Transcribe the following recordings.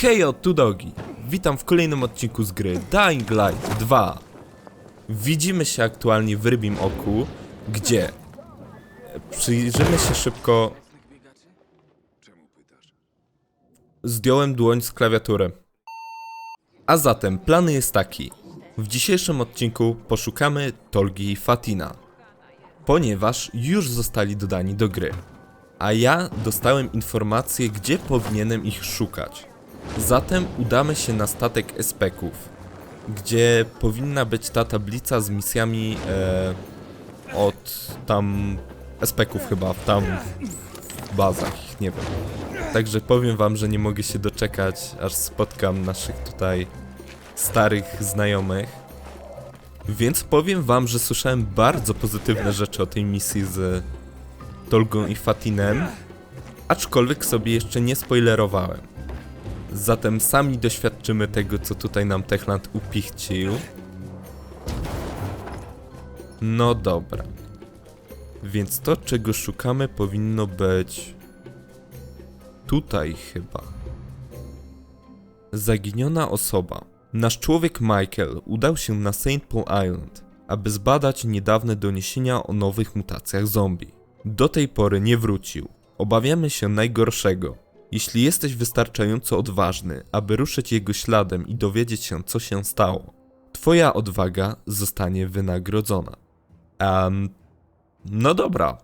Hejo, tu Dogi. Witam w kolejnym odcinku z gry Dying Light 2. Widzimy się aktualnie w Rybim Oku, gdzie przyjrzymy się szybko. Zdjąłem dłoń z klawiatury. A zatem plan jest taki. W dzisiejszym odcinku poszukamy Tolgi i Fatina, ponieważ już zostali dodani do gry. A ja dostałem informację, gdzie powinienem ich szukać. Zatem udamy się na statek Espeków, gdzie powinna być ta tablica z misjami e, od tam Espeków chyba, tam w bazach, nie wiem. Także powiem wam, że nie mogę się doczekać, aż spotkam naszych tutaj starych znajomych. Więc powiem wam, że słyszałem bardzo pozytywne rzeczy o tej misji z Tolgą i Fatinem, aczkolwiek sobie jeszcze nie spoilerowałem. Zatem sami doświadczymy tego, co tutaj nam Techland upichcił. No dobra. Więc to, czego szukamy, powinno być... Tutaj chyba. Zaginiona osoba. Nasz człowiek Michael udał się na St. Paul Island, aby zbadać niedawne doniesienia o nowych mutacjach zombie. Do tej pory nie wrócił. Obawiamy się najgorszego. Jeśli jesteś wystarczająco odważny, aby ruszyć jego śladem i dowiedzieć się, co się stało, twoja odwaga zostanie wynagrodzona. Um, no dobra.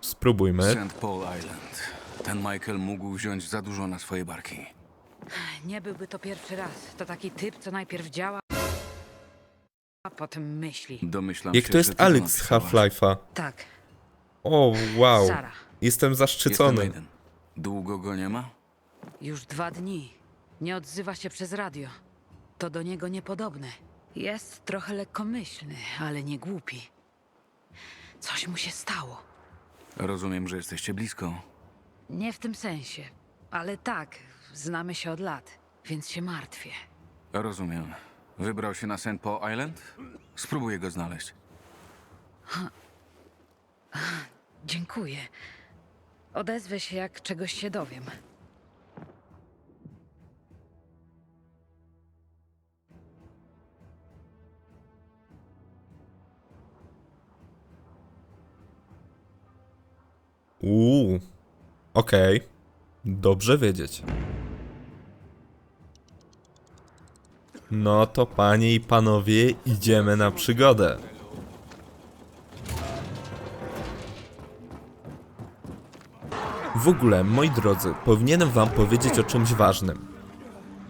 Spróbujmy. St. Paul Island. Ten Michael mógł wziąć za dużo na swoje barki. Nie byłby to pierwszy raz. To taki typ, co najpierw działa, a potem myśli. Domyślam Jak się, to że jest ty to Alex z napisałaś. Half-Life'a? Tak, O, wow. Sara. Jestem Jestem zaszczycony. Aiden. Długo go nie ma? Już dwa dni. Nie odzywa się przez radio. To do niego niepodobne. Jest trochę lekkomyślny, ale nie głupi. Coś mu się stało. Rozumiem, że jesteście blisko. Nie w tym sensie, ale tak, znamy się od lat, więc się martwię. Rozumiem. Wybrał się na St. Paul Island? Spróbuję go znaleźć. Dziękuję. Odezwę się, jak czegoś się dowiem. Uuu. Okej. Dobrze wiedzieć. No to panie i panowie, idziemy na przygodę. W ogóle, moi drodzy, powinienem wam powiedzieć o czymś ważnym.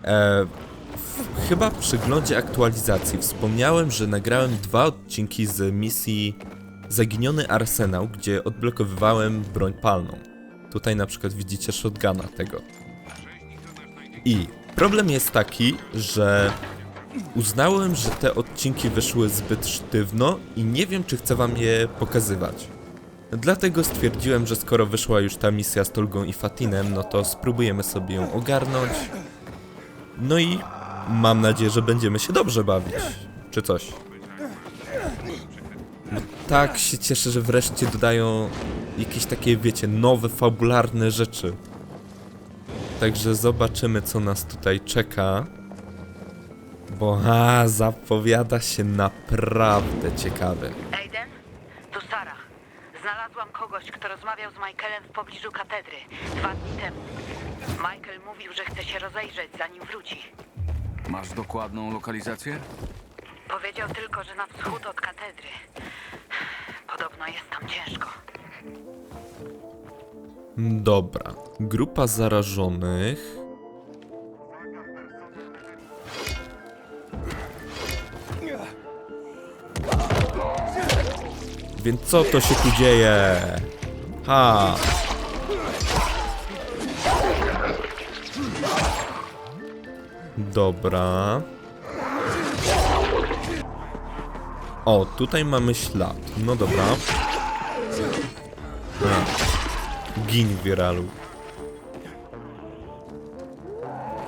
E, w, chyba w przeglądzie aktualizacji wspomniałem, że nagrałem dwa odcinki z misji Zaginiony Arsenał, gdzie odblokowywałem broń palną. Tutaj na przykład widzicie shotguna tego. I problem jest taki, że uznałem, że te odcinki wyszły zbyt sztywno i nie wiem, czy chcę wam je pokazywać. Dlatego stwierdziłem, że skoro wyszła już ta misja z Tolgą i Fatinem, no to spróbujemy sobie ją ogarnąć. No i mam nadzieję, że będziemy się dobrze bawić. Czy coś. No tak się cieszę, że wreszcie dodają jakieś takie, wiecie, nowe, fabularne rzeczy. Także zobaczymy, co nas tutaj czeka. Bo a, zapowiada się naprawdę ciekawe. Znalazłam kogoś, kto rozmawiał z Michaelem w pobliżu katedry dwa dni temu. Michael mówił, że chce się rozejrzeć, zanim wróci. Masz dokładną lokalizację? Powiedział tylko, że na wschód od katedry. Podobno jest tam ciężko. Dobra. Grupa zarażonych. Więc co to się tu dzieje? Ha! Dobra. O, tutaj mamy ślad. No dobra. A. Gin wiralu.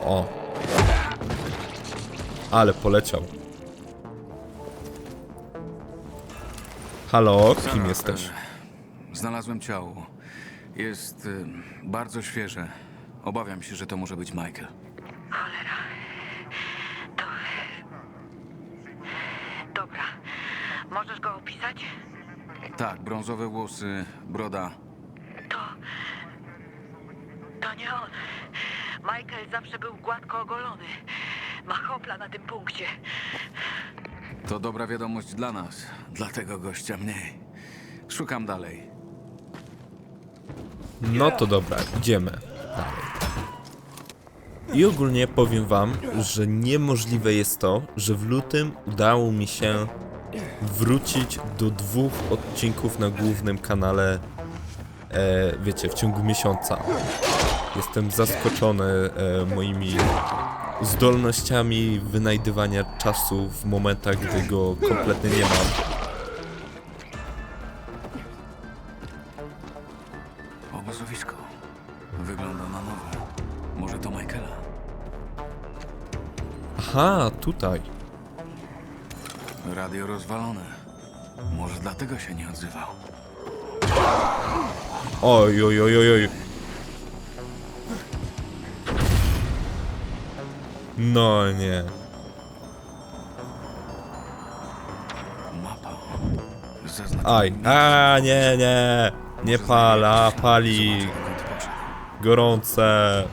O. Ale poleciał. Halo, kim Sara, jesteś? e, Znalazłem ciało. Jest y, bardzo świeże. Obawiam się, że to może być Michael. Dobra. Możesz go opisać? Tak, brązowe włosy, broda. To... To nie on. Michael zawsze był gładko ogolony. Ma hopla na tym punkcie. To dobra wiadomość dla nas, dla tego gościa mniej. Szukam dalej. No to dobra, idziemy dalej. I ogólnie powiem wam, że niemożliwe jest to, że w lutym udało mi się wrócić do dwóch odcinków na głównym kanale, e, wiecie, w ciągu miesiąca. Jestem zaskoczony e, moimi zdolnościami wynajdywania czasu w momentach, gdy go kompletnie nie mam. Obozowisko. Wygląda na nowe. Może to Michaela? Aha, tutaj. Radio rozwalone. Może dlatego się nie odzywał. Oj, oj, oj, oj, oj. No nie. Mapa. Aj, a nie, nie. Nie pala, pali. Gorące.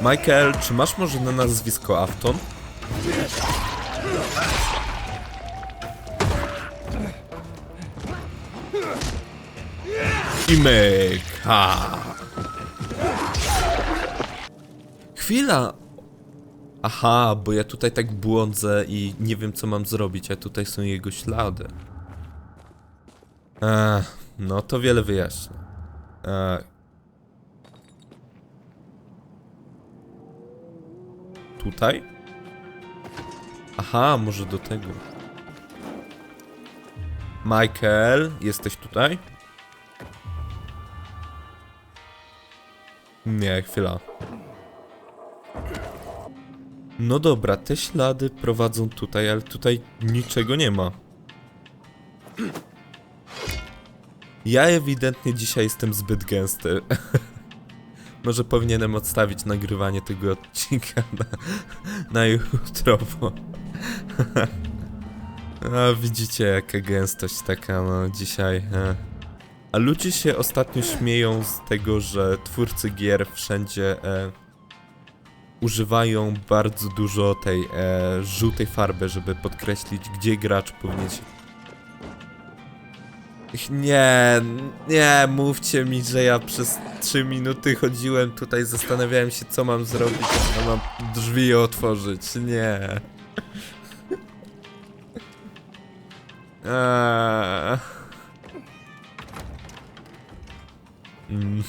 Michael, czy masz może na nazwisko Afton? I myk. Ha. Chwila. Aha, bo ja tutaj tak błądzę i nie wiem co mam zrobić, a tutaj są jego ślady. No to wiele wyjaśnia. Tutaj? Aha, może do tego. Michael, jesteś tutaj? Nie, chwila. No dobra, te ślady prowadzą tutaj, ale tutaj niczego nie ma. Ja ewidentnie dzisiaj jestem zbyt gęsty. Może powinienem odstawić nagrywanie tego odcinka na, na jutro, bo... A widzicie jaka gęstość taka no dzisiaj. E. A ludzie się ostatnio śmieją z tego, że twórcy gier wszędzie e, używają bardzo dużo tej e, żółtej farby, żeby podkreślić gdzie gracz powinien się nie, nie, mówcie mi, że ja przez 3 minuty chodziłem tutaj, zastanawiałem się, co mam zrobić, a mam drzwi otworzyć. Nie. Eee. Mm.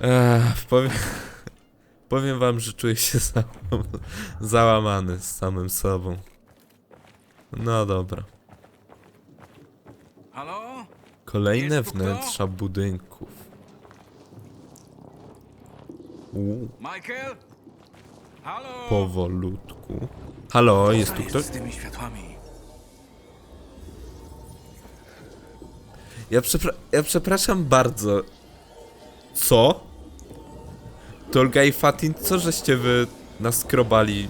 Ech, powiem... Powiem wam, że czuję się za, załamany z samym sobą. No dobra. Halo? Kolejne Jest tu kto? wnętrza budynków. U, Michael? Halo? powolutku. Halo, jest tu ktoś? z tymi światłami? Ja, przepra ja przepraszam bardzo. Co? Tolga i Fatin, co żeście wy naskrobali?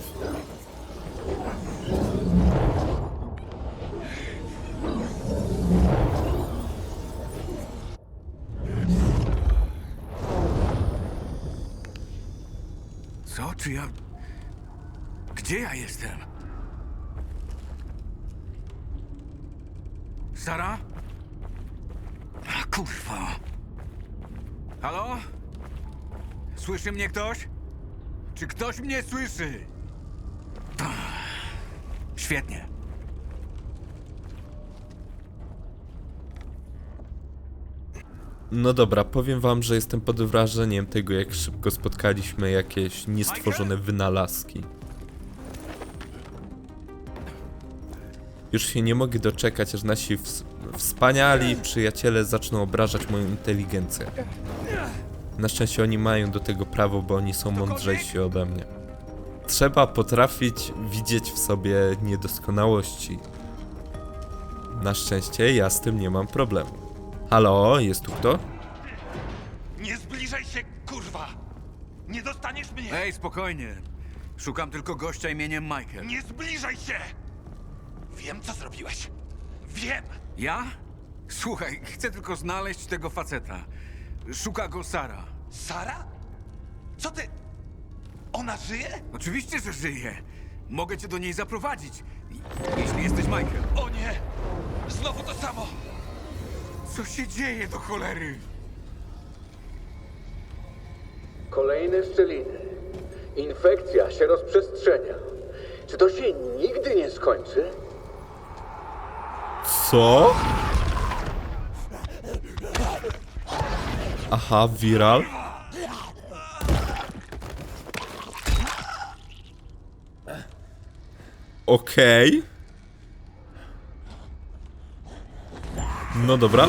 Co? Czy ja... Gdzie ja jestem? Sara? A kurwa. Halo? Słyszy mnie ktoś? Czy ktoś mnie słyszy? Świetnie. No dobra, powiem wam, że jestem pod wrażeniem tego, jak szybko spotkaliśmy jakieś niestworzone wynalazki. Już się nie mogę doczekać, aż nasi ws wspaniali przyjaciele zaczną obrażać moją inteligencję. Na szczęście oni mają do tego prawo, bo oni są mądrzejsi ode mnie. trzeba potrafić widzieć w sobie niedoskonałości. Na szczęście ja z tym nie mam problemu. Halo, jest tu kto? Nie zbliżaj się, kurwa! Nie dostaniesz mnie! Ej, spokojnie. Szukam tylko gościa imieniem Michael. Nie zbliżaj się! Wiem, co zrobiłeś. Wiem! Ja? Słuchaj, chcę tylko znaleźć tego faceta. Szuka go Sara. Sara? Co ty? Ona żyje? Oczywiście, że żyje. Mogę cię do niej zaprowadzić. Jeśli jesteś Michael. O nie! Znowu to samo! Co się dzieje do cholery? Kolejne szczeliny. Infekcja się rozprzestrzenia. Czy to się nigdy nie skończy? Co? Aha, viral. Okej. No dobra.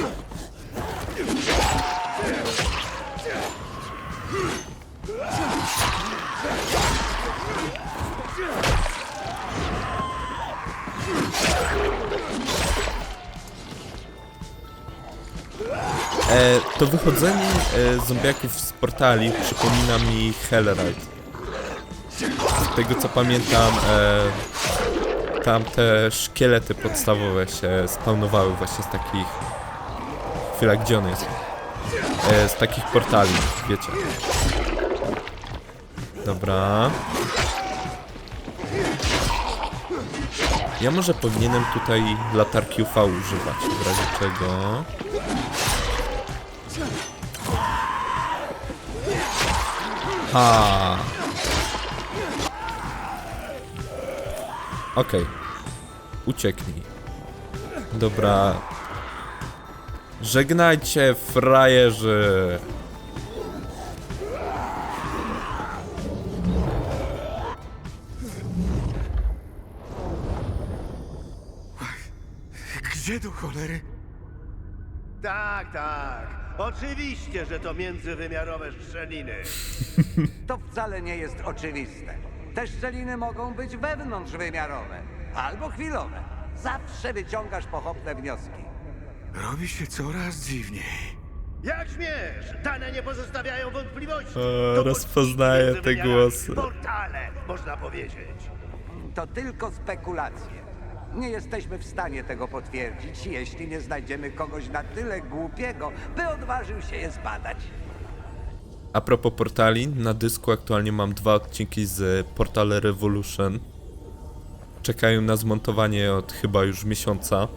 E, to wychodzenie e, zombiaków z portali przypomina mi Hellride. Z tego co pamiętam, e, tam te szkielety podstawowe się spawnowały właśnie z takich... Chwila, gdzie on jest? E, z takich portali, wiecie. Dobra. Ja może powinienem tutaj latarki UV używać, w razie czego... Ha. Okej. Ucieknij. Dobra. Żegnajcie, frajerzy. Gdzie do cholery? Tak, tak. Oczywiście, że to międzywymiarowe szczeliny. To wcale nie jest oczywiste. Te szczeliny mogą być wewnątrzwymiarowe albo chwilowe. Zawsze wyciągasz pochopne wnioski. Robi się coraz dziwniej. Jak śmiesz? Dane nie pozostawiają wątpliwości. To rozpoznaję te między wymiarami. głosy. Portale, można powiedzieć. To tylko spekulacje. Nie jesteśmy w stanie tego potwierdzić, jeśli nie znajdziemy kogoś na tyle głupiego, by odważył się je zbadać. A propos portali, na dysku aktualnie mam dwa odcinki z Portal Revolution. Czekają na zmontowanie od chyba już miesiąca.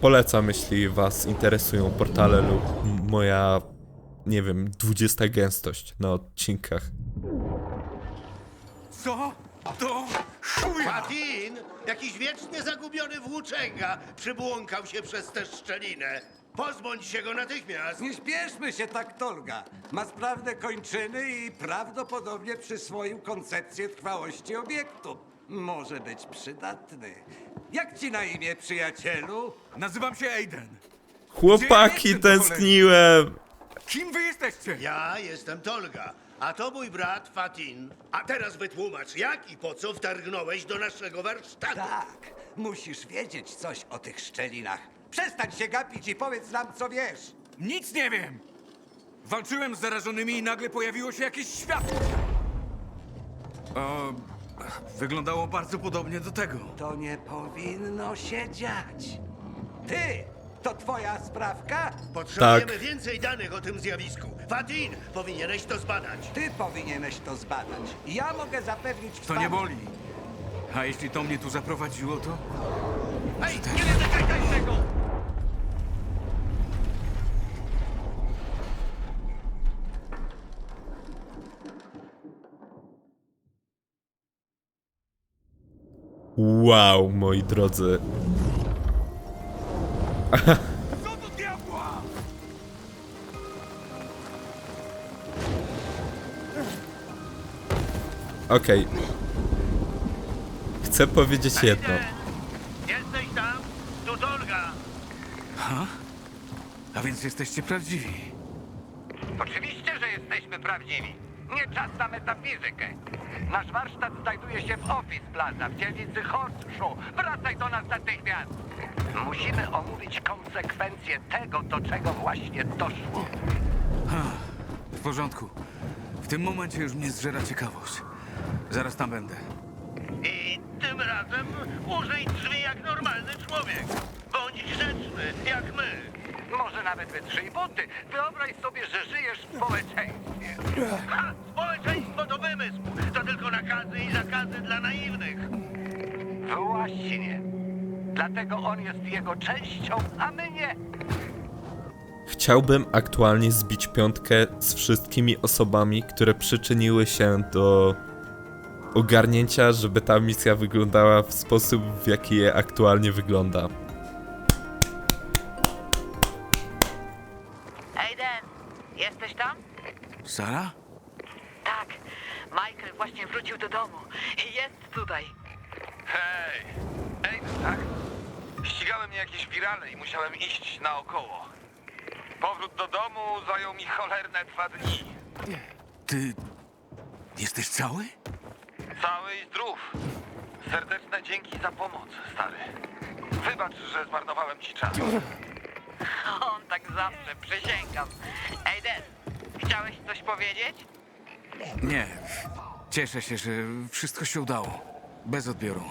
Polecam, jeśli Was interesują portale lub moja, nie wiem, 20 gęstość na odcinkach. Co? To chuja! Fatin, jakiś wiecznie zagubiony włóczęga, przybłąkał się przez tę szczelinę. Pozbądź się go natychmiast. Nie śpieszmy się tak, Tolga. Ma sprawne kończyny i prawdopodobnie przyswoił koncepcję trwałości obiektu. Może być przydatny. Jak ci na imię, przyjacielu? Nazywam się Aiden. Chłopaki, tęskniłem! Kim wy jesteście? Ja jestem Tolga, a to mój brat Fatin. A teraz wytłumacz, jak i po co wtargnąłeś do naszego warsztatu. Tak, musisz wiedzieć coś o tych szczelinach. Przestań się gapić i powiedz nam, co wiesz. Nic nie wiem! Walczyłem z zarażonymi i nagle pojawiło się jakieś światło. O, wyglądało bardzo podobnie do tego. To nie powinno się dziać. Ty, to twoja sprawka? Potrzebujemy Tak. więcej danych o tym zjawisku. Fatin, powinieneś to zbadać. Ty powinieneś to zbadać. Ja mogę zapewnić To wsparcie. nie boli. A jeśli to mnie tu zaprowadziło, to... Ej, nie dotykaj tego! Wow, moi drodzy. Co do diabła? Okej. Chcę powiedzieć jedno. Jesteś tam? Tu Tolga. A więc jesteście prawdziwi. Oczywiście, że jesteśmy prawdziwi. Nie czas na metafizykę. Nasz warsztat znajduje się w Office Plaza w dzielnicy Horseshoe. Wracaj do nas natychmiast. Musimy omówić konsekwencje tego, do czego właśnie doszło. W porządku. W tym momencie już mnie zżera ciekawość. Zaraz tam będę. I tym razem użyj drzwi jak normalny człowiek. Bądź grzeczny, jak my. Może nawet wytrzyj buty. Wyobraź sobie, że żyjesz w społeczeństwie. Ha! Społeczeństwo to wymysł. To tylko nakazy i zakazy dla naiwnych. Właśnie. Dlatego on jest jego częścią, a my nie. Chciałbym aktualnie zbić piątkę z wszystkimi osobami, które przyczyniły się do ogarnięcia, żeby ta misja wyglądała w sposób, w jaki je aktualnie wygląda. Sara? Tak. Michael właśnie wrócił do domu. Jest tutaj. Hej! Ej, tak? Ścigały mnie jakieś wirale i musiałem iść naokoło. Powrót do domu zajął mi cholerne dwa dni. Ty... Jesteś cały? Cały i zdrów. Serdeczne dzięki za pomoc, stary. Wybacz, że zmarnowałem ci czas. On tak zawsze, przysięgam. Aiden, chciałeś coś powiedzieć? Nie. Cieszę się, że wszystko się udało. Bez odbioru.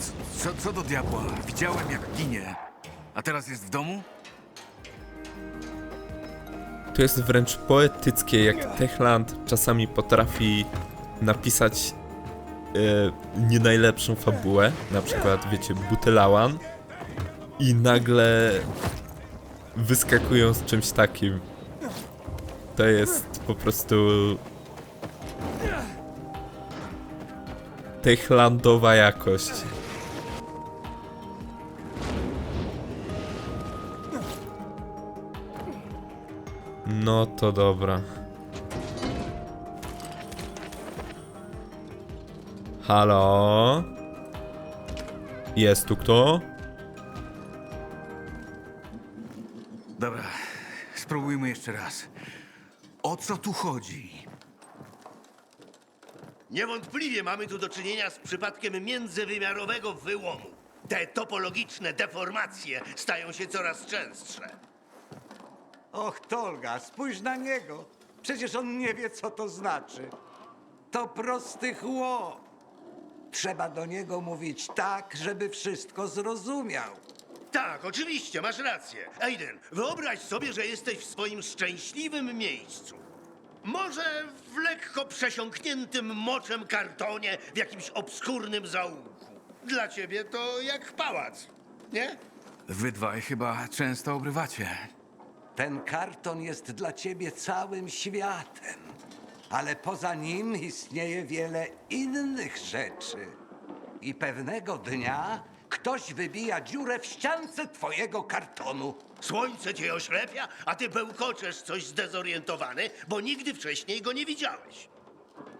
C- Co, co do diabła? Widziałem jak ginie. A teraz jest w domu? To jest wręcz poetyckie, jak Techland czasami potrafi napisać e, nie najlepszą fabułę, na przykład, wiecie, Butylałan i nagle wyskakują z czymś takim. To jest po prostu Techlandowa jakość. No to dobra. Halo? Jest tu kto? Dobra, spróbujmy jeszcze raz. O co tu chodzi? Niewątpliwie mamy tu do czynienia z przypadkiem międzywymiarowego wyłomu. Te topologiczne deformacje stają się coraz częstsze. Och, Tolga, spójrz na niego. Przecież on nie wie, co to znaczy. To prosty chłop. Trzeba do niego mówić tak, żeby wszystko zrozumiał. Tak, oczywiście, masz rację. Aiden, wyobraź sobie, że jesteś w swoim szczęśliwym miejscu. Może w lekko przesiąkniętym moczem kartonie w jakimś obskurnym zaułku. Dla ciebie to jak pałac, nie? Wy dwaj chyba często obrywacie. Ten karton jest dla ciebie całym światem. Ale poza nim istnieje wiele innych rzeczy. I pewnego dnia ktoś wybija dziurę w ściance twojego kartonu. Słońce cię oślepia, a ty bełkoczesz coś zdezorientowany, bo nigdy wcześniej go nie widziałeś.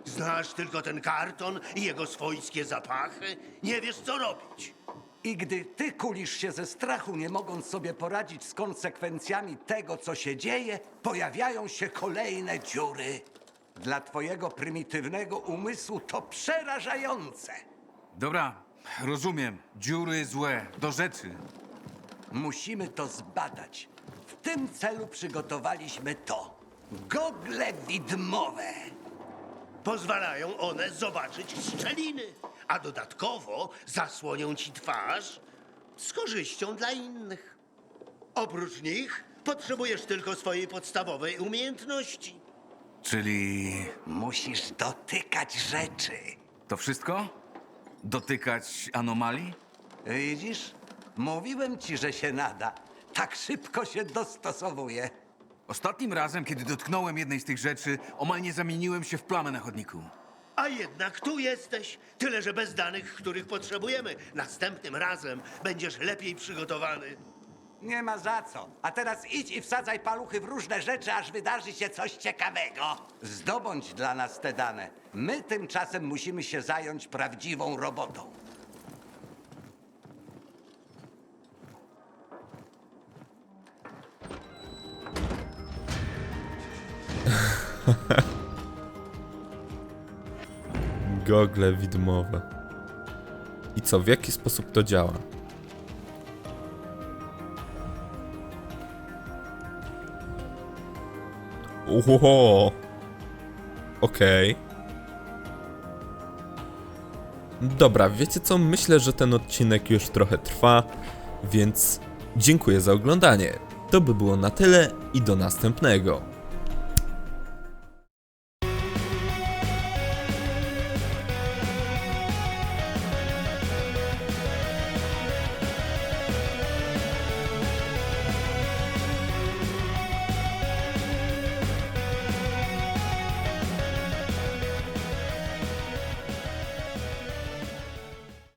Znasz tylko ten karton i jego swojskie zapachy, nie wiesz co robić. I gdy ty kulisz się ze strachu, nie mogąc sobie poradzić z konsekwencjami tego, co się dzieje, pojawiają się kolejne dziury. Dla twojego prymitywnego umysłu to przerażające. Dobra, rozumiem. Dziury złe, do rzeczy. Musimy to zbadać. W tym celu przygotowaliśmy to. Gogle widmowe. Pozwalają one zobaczyć szczeliny, a dodatkowo zasłonią ci twarz z korzyścią dla innych. Oprócz nich potrzebujesz tylko swojej podstawowej umiejętności. Czyli Musisz dotykać rzeczy. to wszystko? Dotykać anomalii? Widzisz? Mówiłem ci, że się nada. Tak szybko się dostosowuje. Ostatnim razem, kiedy dotknąłem jednej z tych rzeczy, omal nie zamieniłem się w plamę na chodniku. A jednak tu jesteś, tyle że bez danych, których potrzebujemy. Następnym razem będziesz lepiej przygotowany. Nie ma za co. A teraz idź i wsadzaj paluchy w różne rzeczy, aż wydarzy się coś ciekawego. Zdobądź dla nas te dane. My tymczasem musimy się zająć prawdziwą robotą. Gogle widmowe. I co, w jaki sposób to działa? Oho. Okej. Dobra, wiecie co? Myślę, że ten odcinek już trochę trwa, więc dziękuję za oglądanie. To by było na tyle i do następnego.